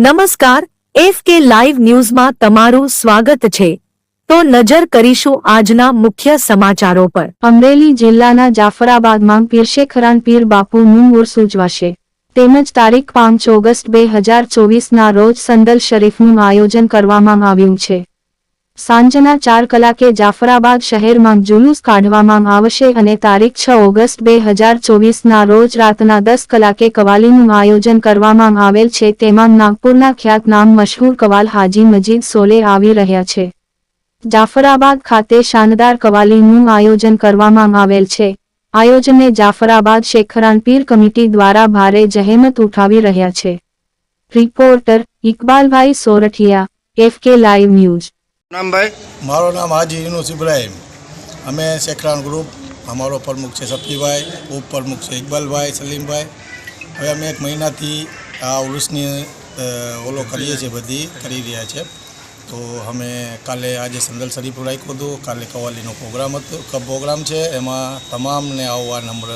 નમસ્કાર, એફ કે લાઈવ ન્યૂઝમાં તમારું સ્વાગત છે. તો નજર કરીશું આજના મુખ્ય સમાચારો પર. અમરેલી જિલ્લાના જાફરાબાદમાં પીરશેખરાન પીર બાપુનું ઉર્સ ઉજવાશે તેમજ તારીખ પાંચ ઓગસ્ટ બે હજાર ચોવીસના રોજ સંદલ શરીફનું આયોજન કરવામાં આવ્યું છે. સાંજના ચાર કલાકે જાફરાબાદ શહેરમાં જુલુસ કાઢવામાં આવશે અને તારીખ છ ઓગસ્ટ બે હજાર ચોવીસના રોજ રાતના દસ કલાકે કવાલીનું આયોજન કરવામાં આવેલ છે. તેમાં નાગપુરના ખ્યાતનામ મશહૂર કવાલ હાજી મજીદ સોલે આવી રહ્યા છે. જાફરાબાદ ખાતે શાનદાર કવાલીનું આયોજન કરવામાં આવેલ છે. આયોજને જાફરાબાદ શેખરાન પીર કમિટી દ્વારા ભારે જહેમત ઉઠાવી રહ્યા છે. Reporter Iqbalbhai Sorathiya FK live news. નામ ભાઈ મારું નામ હાજી યુનુસ ઇબ્રાહીમ. અમે શેખરાન ગ્રુપ. અમારો પ્રમુખ છે સફીભાઈ ઉપપ્રમુખ છે ઇકબાલભાઈ, સલીમભાઈ. હવે અમે એક મહિનાથી આ ઉર્સની ઓલો કરીએ છીએ બધી, કરી રહ્યા છે. તો અમે કાલે આજે સંદલ શરીફ રાખ્યું હતું. કાલે કવાલીનો પ્રોગ્રામ હતો પ્રોગ્રામ છે. એમાં તમામને આવવા નમ્ર